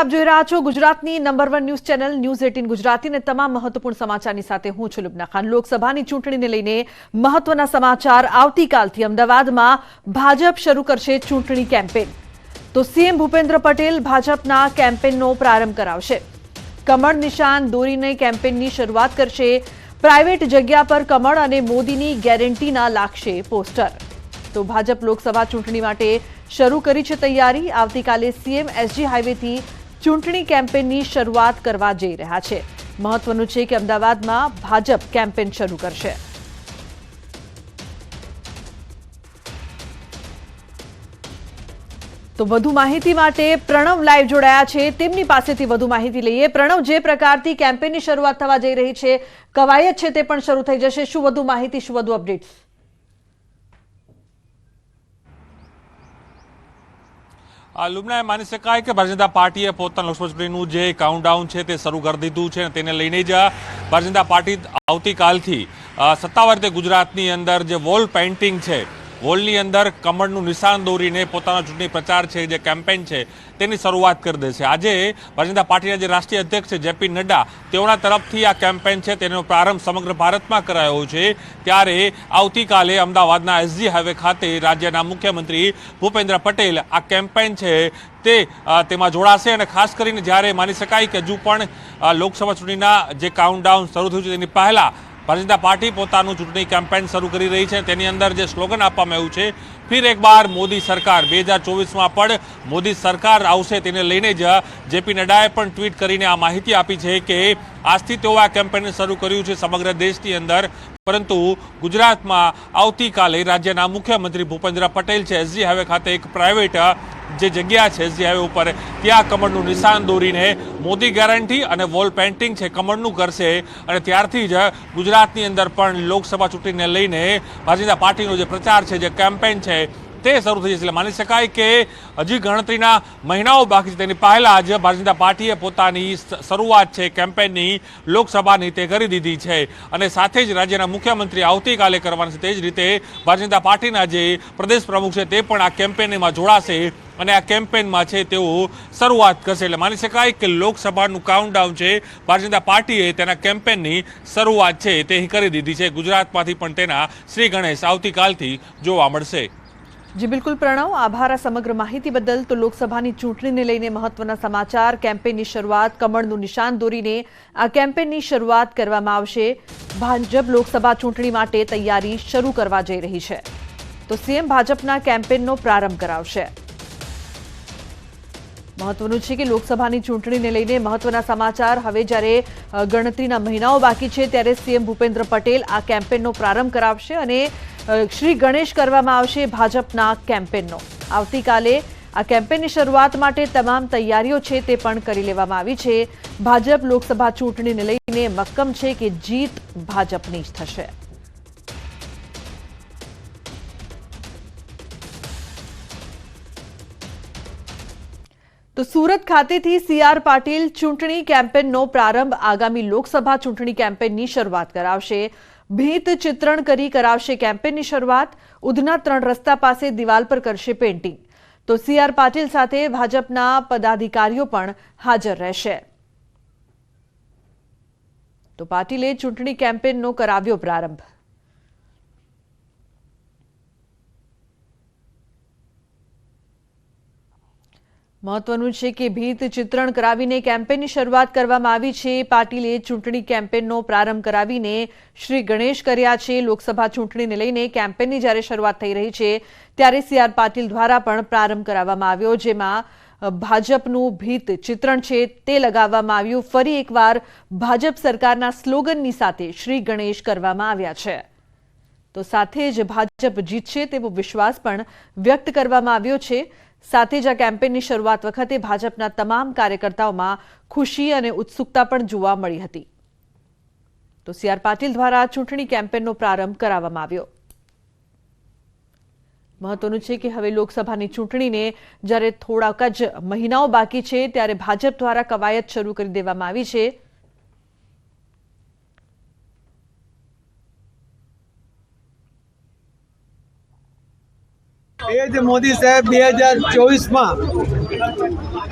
આપ જોઈ રહ્યા છો ગુજરાતની number one news channel news eighteen ગુજરાતીને તમામ મહત્વપૂર્ણ સમાચારની સાથે હું છું લુબના ખાન. લોકસભાની ચૂંટણીને લઈને મહત્વના સમાચાર આવતીકાલથી અમદાવાદમાં ભાજપ શરૂ કરશે ચૂંટણી કેમ્પેન તો સીએમ ભૂપેન્દ્ર પટેલ ભાજપના કેમ્પેનનો પ્રારંભ કરાવશે. કમળ નિશાન દોરીને કેમ્પેનની શરૂઆત કરશે. પ્રાઇવેટ જગ્યા પર કમળ અને મોદીની ગેરંટીના લાગશે પોસ્ટર તો ભાજપ લોકસભા ચૂંટણી માટે શરૂ કરી છે તૈયારી. આવતીકાલે સીએમ એસજી હાઈવેથી ચૂંટણી કેમ્પેનની શરૂઆત કરવા જઈ રહ્યા છે. મહત્વનું છે કે અમદાવાદમાં ભાજપ કેમ્પેન શરૂ કરશે. તો વધુ માહિતી માટે પ્રણવ લાઈવ જોડાયા છે. તેમની પાસેથી વધુ માહિતી લઈએ. પ્રણવ, જે પ્રકારથી કેમ્પેનની શરૂઆત થવા જઈ રહી છે, કવાયત છે તે પણ શરૂ થઈ જશે. શું વધુ માહિતી, શું વધુ અપડેટ્સ? આ લુમનાએ માની શકાય કે ભારતીય જનતા પાર્ટીએ પોતાના લોકસભા ચૂંટણીનું જે કાઉન્ટડાઉન છે તે શરૂ કરી દીધું છે તેને લઈને જ ભારતીય જનતા પાર્ટી આવતીકાલથી સત્તાવાર રીતે ગુજરાતની અંદર જે વોલ પેઇન્ટિંગ છે વોલની અંદર કમળનું નિશાન દોરીને પોતાનો ચૂંટણી પ્રચાર છે, જે કેમ્પેન છે, તેની શરૂઆત કરી દેશે આજે ભારતીય પાર્ટીના જે રાષ્ટ્રીય અધ્યક્ષ છે, જેપી નડ્ડા, તેઓના તરફથી આ કેમ્પેન છે, તેનો પ્રારંભ સમગ્ર ભારતમાં કરાયો છે. ત્યારે આવતીકાલે અમદાવાદના એસજી હાઈવે ખાતે રાજ્યના મુખ્યમંત્રી ભૂપેન્દ્ર પટેલ આ કેમ્પેન છે, તે તેમાં જોડાશે અને ખાસ કરીને જ્યારે માની શકાય કે હજુ પણ લોકસભા ચૂંટણીના જે કાઉન્ટડાઉન શરૂ થયું છે, તેની પહેલા ભારતીય જનતા પાર્ટી પોતાનું ચૂંટણી કેમ્પેન શરૂ કરી રહી છે. તેની અંદર જે સ્લોગન આપવામાં આવ્યું છે, ફિર એક બાર મોદી સરકાર. બે હજાર ચોવીસમાં પણ મોદી સરકાર આવશે તેને લઈને જ જેપી નડ્ડાએ પણ ટ્વીટ કરીને આ માહિતી આપી છે કે આજથી તેઓ આ કેમ્પેન શરૂ કર્યું છે સમગ્ર દેશની અંદર. પરંતુ ગુજરાતમાં આવતીકાલે રાજ્યના મુખ્યમંત્રી ભૂપેન્દ્ર પટેલ છે. એસજી હાઈવે ખાતે એક પ્રાઇવેટ જે જગ્યા છે હાઈવે ઉપર, ત્યાં કમળનું નિશાન દોરીને મોદી ગેરંટી અને વોલ પેઇન્ટિંગ છે, કમળનું કરશે. અને ત્યારથી જ ગુજરાતની અંદર પણ લોકસભા ચૂંટણીને લઈને ભારતીય જનતા પાર્ટીનો જે પ્રચાર છે, જે કેમ્પેન છે, તે શરૂ થઈ જશે. એટલે માની શકાય કે હજી ગણતરીના મહિનાઓ બાકી છે. તેની પહેલાં જ ભારતીય જનતા પાર્ટીએ પોતાની શરૂઆત છે કેમ્પેનની લોકસભાની તે કરી દીધી છે. અને સાથે જ રાજ્યના મુખ્યમંત્રી આવતીકાલે કરવાના છે. તે જ રીતે ભારતીય જનતા પાર્ટીના જે પ્રદેશ પ્રમુખ છે, તે પણ આ કેમ્પેનમાં જોડાશે. અને આ કેમ્પેનમાં છે તેઓ શરૂઆત કરશે. એટલે માની શકાય કે લોકસભાનું કાઉન્ટડાઉન છે. ભારતીય જનતા પાર્ટીએ તેના કેમ્પેનની શરૂઆત છે તે કરી દીધી છે. ગુજરાતમાંથી પણ તેના શ્રી ગણેશ આવતીકાલથી જોવા મળશે. જી બિલકુલ પ્રણવ, આભાર સમગ્ર માહિતી બદલ. તો લોકસભાની ચૂંટણીને લઈને મહત્વના સમાચાર. કેમ્પેનની શરૂઆત કમળનું નિશાન દોરીને આ કેમ્પેનની શરૂઆત કરવામાં આવશે. ભાજપ લોકસભા ચૂંટણી માટે તૈયારી શરૂ કરવા જઈ રહી છે. તો સીએમ ભાજપના કેમ્પેનનો પ્રારંભ કરાવશે. મહત્વનું છે કે લોકસભાની ચૂંટણીને લઈને મહત્વના સમાચાર. હવે જ્યારે ગણતરીના મહિનાઓ બાકી છે, ત્યારે સીએમ ભૂપેન્દ્ર પટેલ આ કેમ્પેનનો પ્રારંભ કરાવશે અને શ્રી ગણેશ કરવામાં આવશે ભાજપના કેમ્પેનનો. આવતીકાલે આ કેમ્પેનની શરૂઆત માટે તમામ તૈયારીઓ છે તે પણ કરી લેવામાં આવી છે. ભાજપ લોકસભા ચૂંટણીને લઈને મક્કમ છે કે જીત ભાજપની જ થશે. તો સુરત ખાતેથી સીઆર પાટીલ ચૂંટણી કેમ્પેનનો પ્રારંભ આગામી લોકસભા ચૂંટણી કેમ્પેનની શરૂઆત કરાવશે. ભીત ચિત્રણ કરી કરાવશે કેમ્પેનની શરૂઆત. ઉધના ત્રણ રસ્તા પાસે દિવાલ પર કરશે પેઇન્ટિંગ. તો સીઆર પાટીલ સાથે ભાજપના પદાધિકારીઓ પણ હાજર રહેશે. તો પાટીલે ચૂંટણી કેમ્પેનનો કરાવ્યો પ્રારંભ. મહત્વનું છે કે ભીત ચિત્રણ કરાવીને કેમ્પેનની શરૂઆત કરવામાં આવી છે. પાટીલે ચૂંટણી કેમ્પેનનો પ્રારંભ કરાવીને શ્રી ગણેશ કર્યા છે. લોકસભા ચૂંટણીને લઈને કેમ્પેનની જ્યારે શરૂઆત થઈ રહી છે, ત્યારે સીઆર પાટીલ દ્વારા પણ પ્રારંભ કરાવવામાં આવ્યો, જેમાં ભાજપનું ભીત ચિત્રણ છે તે લગાવવામાં આવ્યું. ફરી એકવાર ભાજપ સરકારના સ્લોગનની સાથે શ્રી ગણેશ કરવામાં આવ્યા છે. તો સાથે જ ભાજપ જીતશે તેવો વિશ્વાસ પણ વ્યક્ત કરવામાં આવ્યો છે. સાથે જ આ કેમ્પેનની શરૂઆત વખતે ભાજપના તમામ કાર્યકર્તાઓમાં ખુશી અને ઉત્સુકતા પણ જોવા મળી હતી. તો સીઆર પાટીલ દ્વારા ચૂંટણી કેમ્પેનનો પ્રારંભ કરાવવામાં આવ્યો. મહત્વનું છે કે હવે લોકસભાની ચૂંટણીને જ્યારે થોડાક જ મહિનાઓ બાકી છે, ત્યારે ભાજપ દ્વારા કવાયત શરૂ કરી દેવામાં આવી છે. એ જ મોદી સાહેબ બે હજાર ચોવીસમાં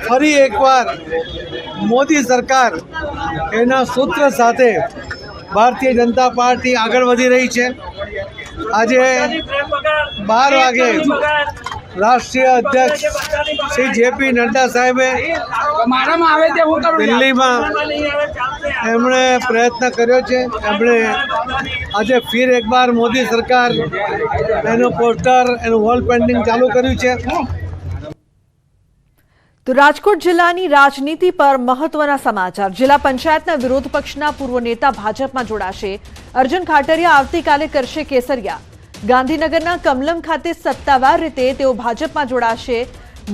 ફરી એકવાર મોદી સરકાર એના સૂત્ર સાથે ભારતીય જનતા પાર્ટી આગળ વધી રહી છે. આજે બાર વાગે રાષ્ટ્રીય અધ્યક્ષ શ્રી જેપી નડ્ડા સાહેબે મારામાં આવે તે હું કરું દિલ્હીમાં એમણે પ્રયત્ન કર્યો છે. એમણે આજે ફિર એકવાર મોદી સરકાર એનું પોસ્ટર એનું વોલ પેન્ટિંગ ચાલુ કર્યું છે. તો રાજકોટ જિલ્લાની રાજનીતિ પર મહત્વના સમાચાર. જિલ્લા પંચાયતના વિરોધ પક્ષના પૂર્વ નેતા ભાજપમાં જોડાશે. અર્જુન ખાટરિયા આવતીકાલે કરશે કેસરિયા. ગાંધીનગરના કમલમ ખાતે સત્તાવાર રીતે તેઓ ભાજપમાં જોડાશે.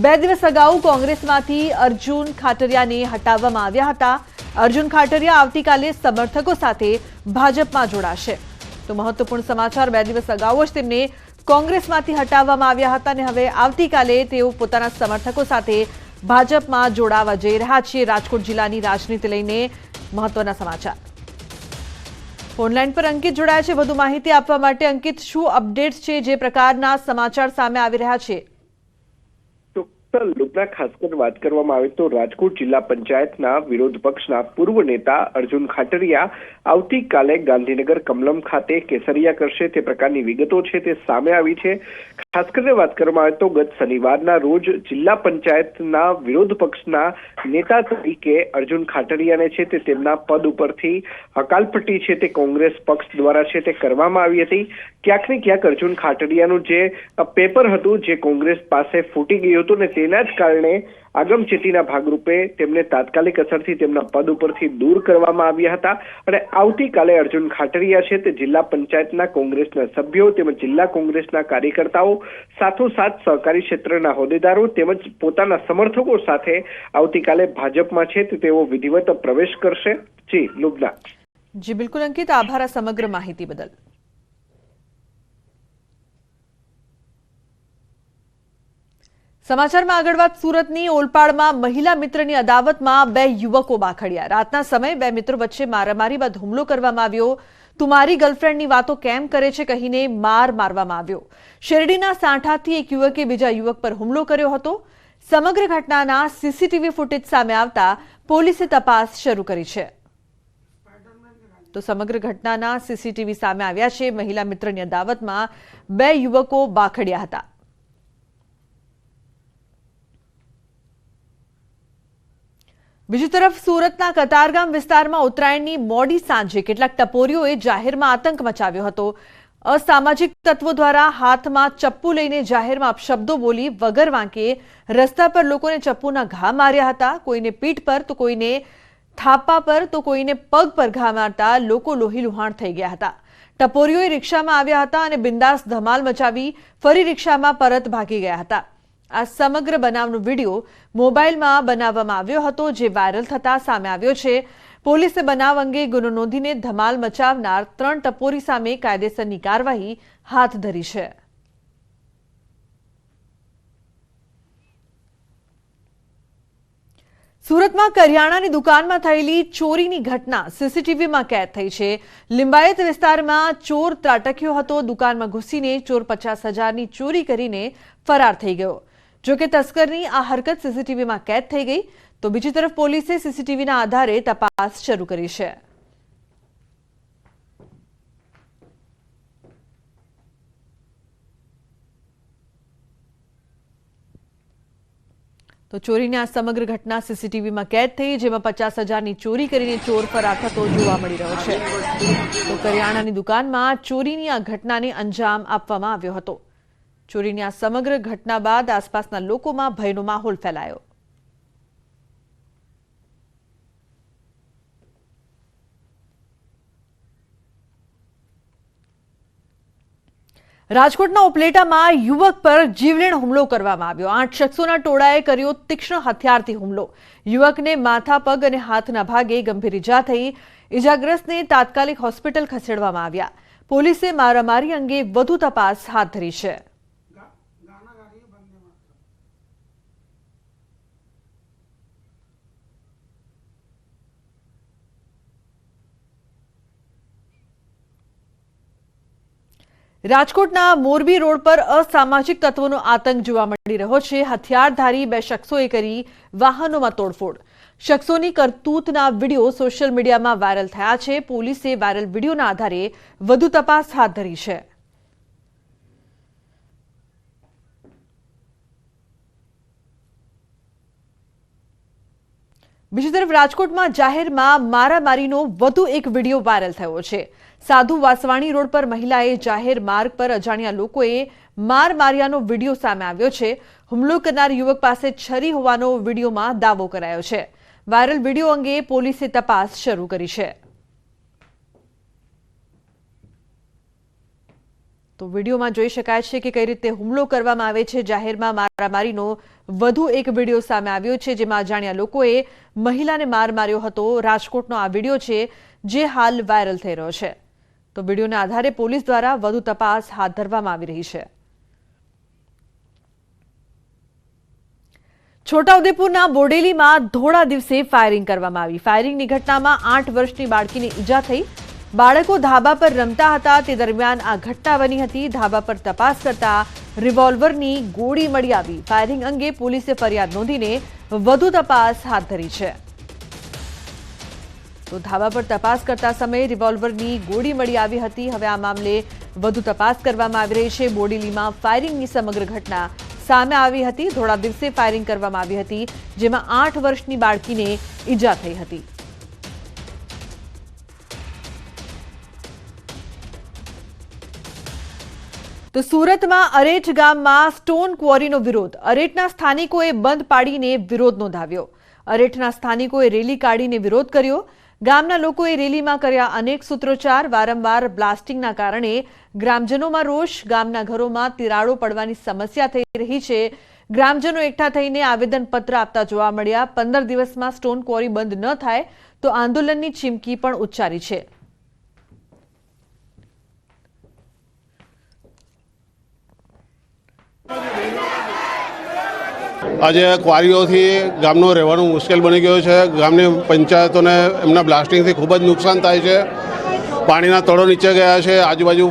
બે દિવસ અગાઉ કોંગ્રેસમાંથી અર્જુન ખાટરિયાને હટાવવામાં આવ્યા હતા. અર્જુન ખાટરિયા આવતીકાલે સમર્થકો સાથે ભાજપમાં જોડાશે. તો મહત્વપૂર્ણ સમાચાર, બે દિવસ અગાઉ જ તેમને કોંગ્રેસમાંથી હટાવવામાં આવ્યા હતા અને હવે આવતીકાલે તેઓ પોતાના સમર્થકો સાથે ભાજપમાં જોડાવા જઈ રહ્યા છે. રાજકોટ જિલ્લાની રાજનીતિ લઈને મહત્વના સમાચાર. ફોનલાઈન પર અંકિત જોડાયા છે. વધુ માહિતી આપવા માટે અંકિત, શું અપડેટ્સ છે જે પ્રકારના સમાચાર સામે આવી રહ્યા છે? લુકના ખાસ કરીને વાત કરવામાં આવે તો રાજકોટ જિલ્લા પંચાયતના વિરોધ પક્ષના પૂર્વ નેતા અર્જુન ખાટરિયા આવતીકાલે ગાંધીનગર કમલમ ખાતે કેસરિયા કરશે. તે પ્રકારની વિગતો છે તે સામે આવી છે. ખાસ કરીને વાત કરવામાં આવે તો ગત શનિવારના રોજ જિલ્લા પંચાયતના વિરોધ પક્ષના નેતા તરીકે અર્જુન ખાટરિયાને છે તે તેમના પદ ઉપરથી હકાલપટ્ટી છે તે કોંગ્રેસ પક્ષ દ્વારા છે તે કરવામાં આવી હતી. ક્યાંક ને ક્યાંક અર્જુન ખાટરિયાનું જે પેપર હતું, જે કોંગ્રેસ પાસે ફૂટી ગયું હતું ને તેના જ કારણે આગમચેતીના ભાગરૂપે તેમને તાત્કાલિક અસરથી તેમના પદ ઉપરથી દૂર કરવામાં આવ્યા હતા અને આવતીકાલે અર્જુન ખાટરિયા છે તે જિલ્લા પંચાયતના કોંગ્રેસના સભ્યો તેમજ જિલ્લા કોંગ્રેસના કાર્યકર્તાઓ, સાથોસાથ સહકારી ક્ષેત્રના હોદ્દેદારો તેમજ પોતાના સમર્થકો સાથે આવતીકાલે ભાજપમાં છે તેઓ વિધિવત પ્રવેશ કરશે. જી, લુબના. જી, બિલકુલ અંકિત. આભાર સમગ્ર માહિતી બદલ. સમાચારમાં આગળ વાત સુરતની ઓલપાડમાં મહિલા મિત્રની અદાવતમાં બે યુવકો બાખડ્યા. રાતના સમયે બે મિત્રો વચ્ચે મારામારી બાદ હુમલો કરવામાં આવ્યો. તું મારી ગર્લફ્રેન્ડની વાતો કેમ કરે છે કહીને માર મારવામાં આવ્યો. શેરડીના સાંઠાથી એક યુવકે બીજા યુવક પર હુમલો કર્યો હતો. સમગ્ર ઘટનાના સીસીટીવી ફૂટેજ સામે આવતા પોલીસે તપાસ શરૂ કરી છે. તો સમગ્ર ઘટનાના સીસીટીવી સામે આવ્યા છે. મહિલા મિત્રની અદાવતમાં બે યુવકો બાખડ્યા હતા. બીજી તરફ સુરતના કતારગામ વિસ્તારમાં ઉત્તરાયણની મોડી સાંજે કેટલાક ટપોરીઓએ જાહેરમાં આતંક મચાવ્યો હતો. અસામાજિક તત્વો દ્વારા હાથમાં ચપ્પુ લઈને જાહેરમાં અપશબ્દો બોલી વગર વાંકે રસ્તા પર લોકોને ચપ્પુના ઘા માર્યા હતા. કોઈને પીઠ પર તો કોઈને થાપા પર તો કોઈને પગ પર ઘા મારતા લોકો લોહી લુહાણ થઈ ગયા હતા. ટપોરીઓએ રિક્ષામાં આવ્યા હતા અને બિંદાસ ધમાલ મચાવી ફરી રિક્ષામાં પરત ભાગી ગયા હતા. આ સમગ્ર બનાવનો વીડિયો મોબાઈલમાં બનાવવામાં આવ્યો હતો, જે વાયરલ થતા સામે આવ્યો છે. પોલીસે બનાવ અંગે ગુનો નોંધીને ધમાલ મચાવનાર ત્રણ ટપોરી સામે કાયદેસરની કાર્યવાહી હાથ ધરી છે. સુરતમાં કરિયાણાની દુકાનમાં થયેલી ચોરીની ઘટના સીસીટીવીમાં કેદ થઈ છે. લિંબાયત વિસ્તારમાં ચોર ત્રાટક્યો હતો. દુકાનમાં ઘૂસીને ચોર પચાસ હજારની ચોરી કરીને ફરાર થઈ ગયો. જોકે તસ્કરની આ હરકત સીસીટીવીમાં કેદ થઈ ગઈ, તો બીજી તરફ પોલીસે સીસીટીવીના આધારે તપાસ શરૂ કરી છે. તો ચોરીની આ સમગ્ર ઘટના સીસીટીવીમાં કેદ થઈ, જેમાં પચાસ હજારની ચોરી કરીને ચોર ફરાર થતો જોવા મળી રહ્યો છે. તો કરિયાણાની દુકાનમાં ચોરીની આ ઘટનાને અંજામ આપવામાં આવ્યો હતો. ચોરીની આ સમગ્ર ઘટના બાદ આસપાસના લોકોમાં ભયનો માહોલ ફેલાયો. રાજકોટના ઉપલેટામાં યુવક પર જીવલેણ હુમલો કરવામાં આવ્યો. આઠ શખ્સોના ટોળાએ કર્યો તીક્ષ્ણ હથિયારથી હુમલો. યુવકને માથા, પગ અને હાથના ભાગે ગંભીર ઈજા થઈ. ઈજાગ્રસ્તને તાત્કાલિક હોસ્પિટલ ખસેડવામાં આવ્યા. પોલીસે મારામારી અંગે વધુ તપાસ હાથ ધરી છે. રાજકોટના મોરબી રોડ પર અસામાજિક તત્વોનો આતંક જોવા મળી રહ્યો છે. હથિયારધારી બે શખ્સોએ કરી વાહનોમાં તોડફોડ. શખ્સોની કરતૂતના વીડિયો સોશિયલ મીડિયામાં વાયરલ થયા છે. પોલીસે વાયરલ વિડીયોના આધારે વધુ તપાસ હાથ ધરી છે. બીજી તરફ રાજકોટમાં જાહેરમાં મારામારીનો વધુ એક વીડિયો વાયરલ થયો છે. સાધુ વાસવાણી રોડ પર મહિલાએ જાહેર માર્ગ પર અજાણ્યા લોકોએ માર માર્યાનો વીડિયો સામે આવ્યો છે. હુમલો કરનાર યુવક પાસે છરી હોવાનો વિડીયોમાં દાવો કરાયો છે. વાયરલ વીડિયો અંગે પોલીસે તપાસ શરૂ કરી છે. તો વિડીયોમાં જોઈ શકાય છે કે કઈ રીતે હુમલો કરવામાં આવે છે. જાહેરમાં મારામારીનો વધુ એક વીડિયો સામે આવ્યો છે, જેમાં અજાણ્યા લોકોએ મહિલાને માર માર્યો હતો. રાજકોટનો આ વીડિયો છે, જે હાલ વાયરલ થઈ રહ્યો છે. તો વિડીયોના આધારે પોલીસ દ્વારા વધુ તપાસ હાથ ધરવામાં આવી રહી છે. છોટાઉદેપુરના બોડેલીમાં ધોળા દિવસે ફાયરિંગ કરવામાં આવી. ફાયરિંગની ઘટનામાં આઠ વર્ષની બાળકીને ઈજા થઈ. બાળકો ધાબા પર રમતા હતા. તે દરમિયાન આ ઘટના બની હતી. ધાબા પર તપાસ કરતા રિવોલ્વરની ગોળી મળી આવી. ફાયરિંગ અંગે પોલીસે ફરિયાદ નોંધીને વધુ તપાસ હાથ ધરી છે. તો ધાબા પર તપાસ કરતા સમયે રિવોલ્વરની ગોળી મળી આવી હતી. હવે આ મામલે વધુ તપાસ કરવામાં આવી રહી છે. બોડીલીમાં ફાયરિંગની સમગ્ર ઘટના સામે આવી હતી. થોડા દિવસે ફાયરિંગ કરવામાં આવી હતી, જેમાં આઠ વર્ષની બાળકીને ઈજા થઈ હતી. તો સુરતમાં અરેઠ ગામમાં સ્ટોન ક્વોરીનો વિરોધ. અરેઠના સ્થાનિકોએ બંધ પાડીને વિરોધ નોંધાવ્યો. અરેઠના સ્થાનિકોએ રેલી કાઢીને વિરોધ કર્યો. ગામના લોકોએ રેલીમાં કર્યા અનેક સૂત્રોચ્ચાર. વારંવાર બ્લાસ્ટિંગના કારણે ગ્રામજનોમાં રોષ, ગામના ઘરોમાં તિરાડો પડવાની સમસ્યા થઈ રહી છે. ગ્રામજનો એકઠા થઈને આવેદનપત્ર આપતા જોવા મળ્યા. પંદર દિવસમાં સ્ટોન ક્વોરી બંધ ન થાય તો આંદોલનની ચીમકી પણ ઉચ્ચારી છે. આજે ક્વારીઓથી ગામનું રહેવાનું મુશ્કેલ બની ગયું છે. ગામની પંચાયતોને એમના બ્લાસ્ટિંગથી ખૂબ જ નુકસાન થાય છે. પાણીના તળો નીચે ગયા છે. આજુબાજુ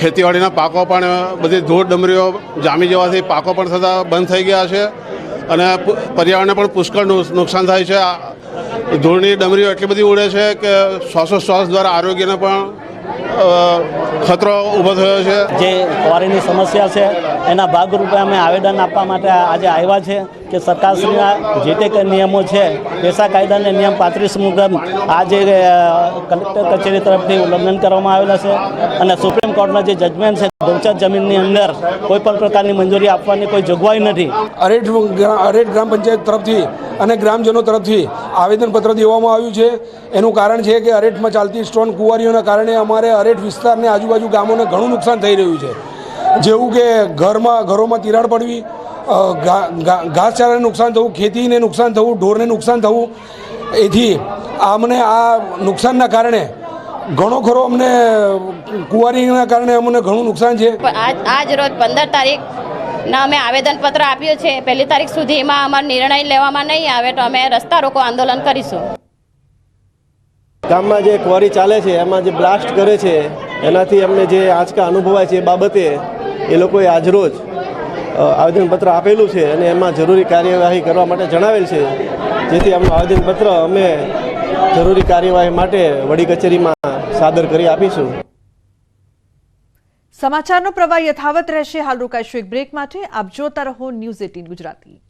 ખેતીવાડીના પાકો પણ બધી ધૂળ ડમરીઓ જામી જવાથી પાકો પણ થતાં બંધ થઈ ગયા છે અને પર્યાવરણને પણ પુષ્કળ નુકસાન થાય છે. ધૂળની ડમરીઓ એટલી બધી ઉડે છે કે શ્વાસોશ્વાસ દ્વારા આરોગ્યને પણ ખતરો ઊભો થયો છે. જે ક્વોરીની સમસ્યા છે, એના ભાગરૂપે અમે આવેદન આપવા માટે આજે આવ્યા છે કે સરકારશ્રીના જે તે કંઈ નિયમો છે, પેશા કાયદાના નિયમ પાંત્રીસ મુજબ આજે કલેક્ટર કચેરી તરફથી ઉલ્લંઘન કરવામાં આવેલા છે અને સુપ્રીમ કોર્ટના જે જજમેન્ટ છે ગૌચર જમીનની અંદર કોઈ પણ પ્રકારની મંજૂરી આપવાની કોઈ જોગવાઈ નથી. અરેઠ અરેઠ ગ્રામ પંચાયત તરફથી અને ગ્રામજનો તરફથી આવેદનપત્ર દેવામાં આવ્યું છે. એનું કારણ છે કે અરેઠમાં ચાલતી સ્ટોન કુંવારીઓના કારણે અમારે અરેઠ વિસ્તારને આજુબાજુ ગામોને ઘણું નુકસાન થઈ રહ્યું છે. જેવું કે ઘરમાં, ઘરોમાં તિરાડ પડવી ઘાસચારાને નુકસાન થવું, ખેતીને નુકસાન થવું, ઢોરને નુકસાન થવું, એથી અમને આ નુકસાનના કારણે ઘણો ખરો અમને કુંવારીના કારણે અમને ઘણું નુકસાન છે. પણ આજ આજ રોજ પંદર તારીખ ના અમે આવેદનપત્ર આપ્યું છે. પહેલી તારીખ સુધીમાં અમારો નિર્ણય લેવામાં નહીં આવે તો અમે રસ્તા રોકો આંદોલન કરીશું. ગામમાં જે ક્વોરી ચાલે છે એમાં જે બ્લાસ્ટ કરે છે એનાથી અમને જે આંચકા અનુભવાય છે એ બાબતે એ લોકોએ આજરોજ આવેદનપત્ર આપેલું છે અને એમાં જરૂરી કાર્યવાહી કરવા માટે જણાવેલ છે. જેથી આવેદન આવેદનપત્ર અમે જરૂરી કાર્યવાહી માટે વડી કચેરીમાં સાદર કરી આપીશું. સમાચારનો પ્રવાહ યથાવત રહેશે. હાલ રોકાઈશું એક બ્રેક માટે. આપ જોતા રહો ન્યૂઝ એટીન ગુજરાતી.